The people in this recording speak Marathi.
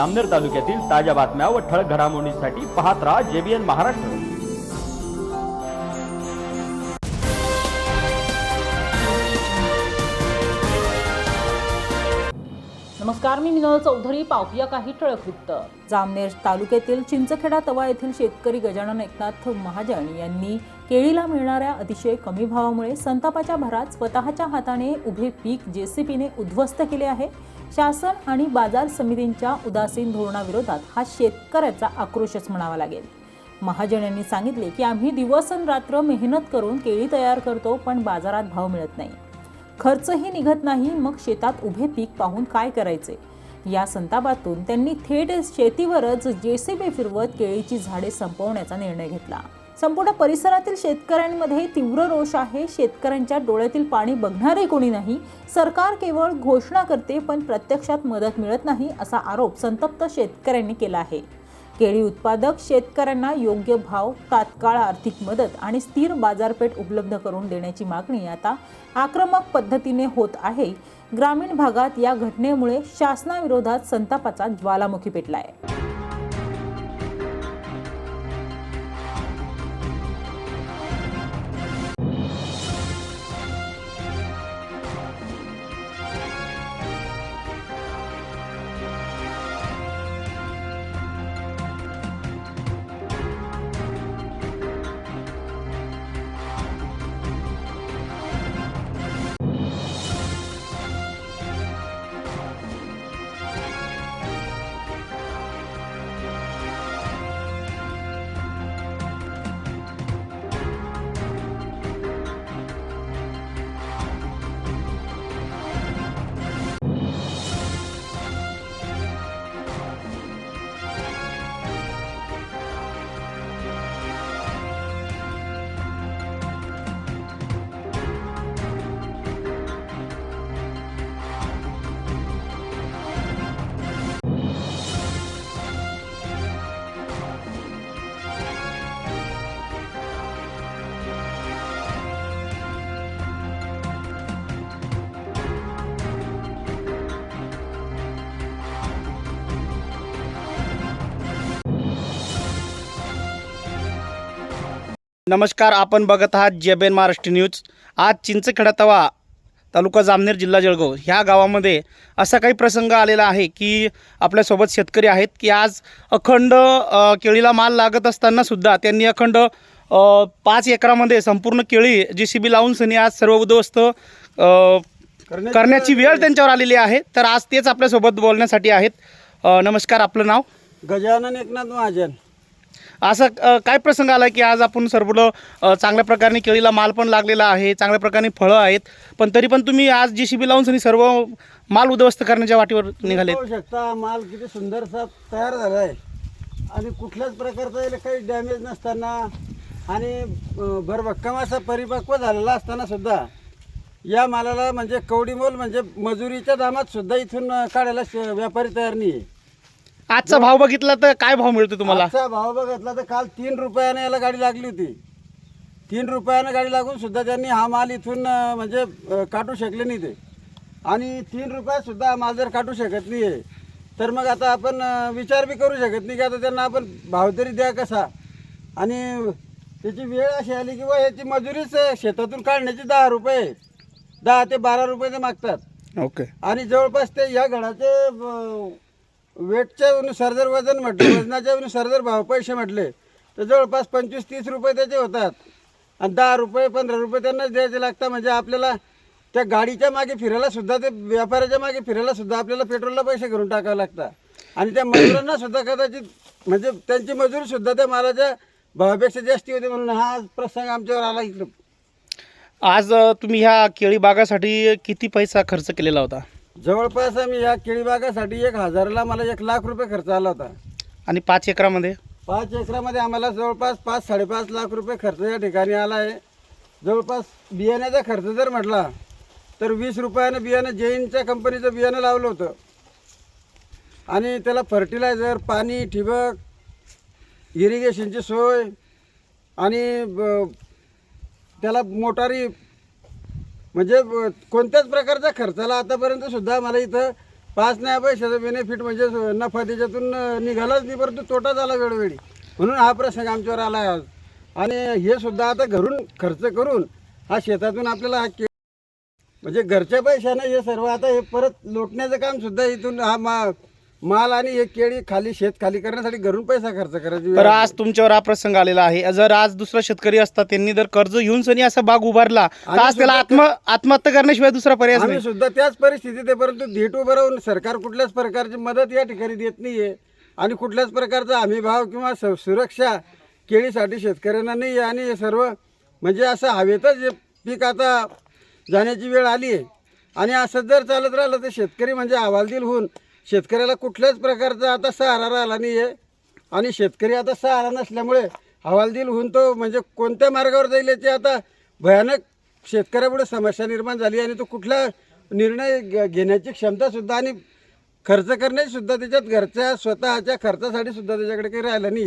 अमनेर तालुक्यातील ताज्या बातम्या व ठळक घडामोडींसाठी पाहत राहा जेबीएन महाराष्ट्र. नमस्कार मी मिनल चौधरी. पाहूया काही ठळक वृत्त. जामनेर तालुक्यातील चिंचखेडा तवा येथील शेतकरी गजानन एकनाथ महाजन यांनी केळीला मिळणाऱ्या अतिशय कमी भावामुळे संतापाच्या भरात स्वतःच्या हाताने उभे पीक जेसीपीने उद्ध्वस्त केले आहे. शासन आणि बाजार समितींच्या उदासीन धोरणाविरोधात हा शेतकऱ्याचा आक्रोशच म्हणावा लागेल. महाजन यांनी सांगितले की आम्ही दिवस आणि रात्र मेहनत करून केळी तयार करतो पण बाजारात भाव मिळत नाही. खर्चही निघत नाही मग शेतात उभे पीक पाहून काय करायचे? या संतापातून त्यांनी थेट शेतीवरच जेसीबी फिरवत केळीची झाडे संपवण्याचा निर्णय घेतला. संपूर्ण परिसरातील शेतकऱ्यांमध्ये तीव्र रोष आहे. शेतकऱ्यांच्या डोळ्यातील पाणी बघणारे कोणी नाही. सरकार केवळ घोषणा करते पण प्रत्यक्षात मदत मिळत नाही असा आरोप संतप्त शेतकऱ्यांनी केला आहे. केळी उत्पादक शेतकऱ्यांना योग्य भाव तात्काळ आर्थिक मदत आणि स्थिर बाजारपेठ उपलब्ध करून देण्याची मागणी आता आक्रमक पद्धतीने होत आहे. ग्रामीण भागात या घटनेमुळे शासनाविरोधात संतापाचा ज्वालामुखी पेटला आहे नमस्कार आपण बघत आहात जेबेन महाराष्ट्र न्यूज. आज चिंचखेडा तवा तालुका जामनेर जिल्हा जळगाव ह्या गावामध्ये असा काही प्रसंग आलेला आहे की आपल्यासोबत शेतकरी आहेत की आज अखंड केळीला माल लागत असताना सुद्धा त्यांनी अखंड पाच एकरामध्ये संपूर्ण केळी जी सी बी लावून सनी आज सर्व उद्ध्वस्त करण्याची वेळ त्यांच्यावर आलेली आहे. तर आज तेच आपल्यासोबत बोलण्यासाठी आहेत. नमस्कार आपलं नाव? गजानन एकनाथ महाजन. असं काय प्रसंग आला की आज आपण सर्व चांगल्या प्रकारे केळीला माल पण लागलेला आहे चांगल्या प्रकारे फळं आहेत पण तरी पण तुम्ही आज जी सी बी लावून सनी सर्व माल उद्ध्वस्त करण्याच्या वाटेवर निघाले शकता माल किती सुंदरसा तयार झाला आहे. आणि कुठल्याच प्रकारचा याला काही डॅमेज नसताना आणि भरभक्कम असा परिपक्व झालेला असताना सुद्धा या मालाला म्हणजे कवडी मोल म्हणजे मजुरीच्या दामात सुद्धा इथून काढायला व्यापारी तयार नाही आहे आजचा भाव बघितला तर काय भाव मिळतो तुम्हाला? आजचा भाव बघितला तर काल तीन रुपयाने याला गाडी लागली होती. तीन रुपयानं गाडी लागून सुद्धा त्यांनी हा माल इथून म्हणजे काढू शकले नाही ते. आणि तीन रुपयात सुद्धा हा माल जर काढू शकत नाही आहे तर मग आता आपण विचार बी करू शकत नाही की आता त्यांना आपण भाव तरी द्या कसा. आणि त्याची वेळ अशी आली की बा याची मजुरीच शेतातून काढण्याची दहा रुपये दहा ते बारा रुपये ते मागतात. ओके. आणि जवळपास ते या घडाचे वेटच्या अनुसार जर वजन म्हटलं वजनाच्या अनुसार जर भाव पैसे म्हटले तर जवळपास पंचवीस तीस रुपये त्याचे होतात. आणि दहा रुपये पंधरा रुपये त्यांनाच द्यायचे लागतात. म्हणजे आपल्याला त्या गाडीच्या मागे फिरायला सुद्धा ते व्यापाऱ्याच्या मागे फिरायला सुद्धा आपल्याला पेट्रोलला पैसे घरून टाकावे लागतात. आणि त्या मजुरांना सुद्धा कदाचित म्हणजे त्यांची मजुरी सुद्धा त्या मालाच्या भावापेक्षा जास्ती होते म्हणून हा प्रसंग आमच्यावर आला इकडं. आज तुम्ही ह्या केळी बागासाठी किती पैसा खर्च केलेला होता? जवळपास आम्ही या केळीबागासाठी एक हजाराला मला एक लाख रुपये खर्च आला होता. आणि पाच एकरामध्ये? पाच एकरामध्ये आम्हाला जवळपास पाच साडेपाच लाख रुपये खर्च या ठिकाणी आला आहे. जवळपास बियाण्याचा खर्च जर म्हटला तर वीस रुपयानं बियाणं जैनच्या कंपनीचं बियाणं लावलं होतं. आणि त्याला फर्टिलायझर पाणी ठिबक इरिगेशनची सोय आणि ब- त्याला मोटारी म्हणजे ब- कोणत्याच प्रकारचा खर्चाला आतापर्यंत सुद्धा मला इथं पाच नाही पैशाचा बेनिफिट म्हणजे नफा त्याच्यातून अं, निघालाच नाही परंतु तोटा झाला वेळोवेळी. म्हणून हा प्रसंग आमच्यावर आला आहे आज. आणि हे सुद्धा आता घरून खर्च करून हा शेतातून आपल्याला हा के म्हणजे घरच्या पैशानं हे सर्व आता हे परत लोटण्याचं काम सुद्धा इथून हा मा माल आणि हे केळी खाली शेत खाली करण्यासाठी घरून पैसा खर्च करायची तर. आज तुमच्यावर हा प्रसंग आलेला आहे. जर आज दुसरा शेतकरी असता त्यांनी जर कर्ज घेऊन सनी असा बाग उभारला तर आज त्याला आत्म आत्महत्या करण्याशिवाय दुसरा पर्याय आम्ही नाही. सुद्धा त्याच परिस्थितीत आहे परंतु धीट उभं राहून सरकार कुठल्याच प्रकारची मदत या ठिकाणी देत नाहीये. आणि कुठल्याच प्रकारचा हमी भाव किंवा सु- सुरक्षा केळीसाठी शेतकऱ्यांना नाही आहे आणि हे सर्व म्हणजे असं हवेतच हे पीक आता जाण्याची वेळ आली आहे आणि असं जर चालत राहिलं तर शेतकरी म्हणजे हवालदिल होऊन शेतकऱ्याला कुठल्याच प्रकारचा आता सहारा राहिला नाही आहे आणि शेतकरी आता सहारा नसल्यामुळे हवालदिल होऊन तो म्हणजे कोणत्या मार्गावर जाईल याची आता भयानक शेतकऱ्यापुढे समस्या निर्माण झाली आणि तो कुठला निर्णय घेण्याची क्षमतासुद्धा आणि खर्च करण्याची सुद्धा त्याच्यात घरच्या स्वतःच्या खर्चासाठी सुद्धा त्याच्याकडे काही राहिलं नाही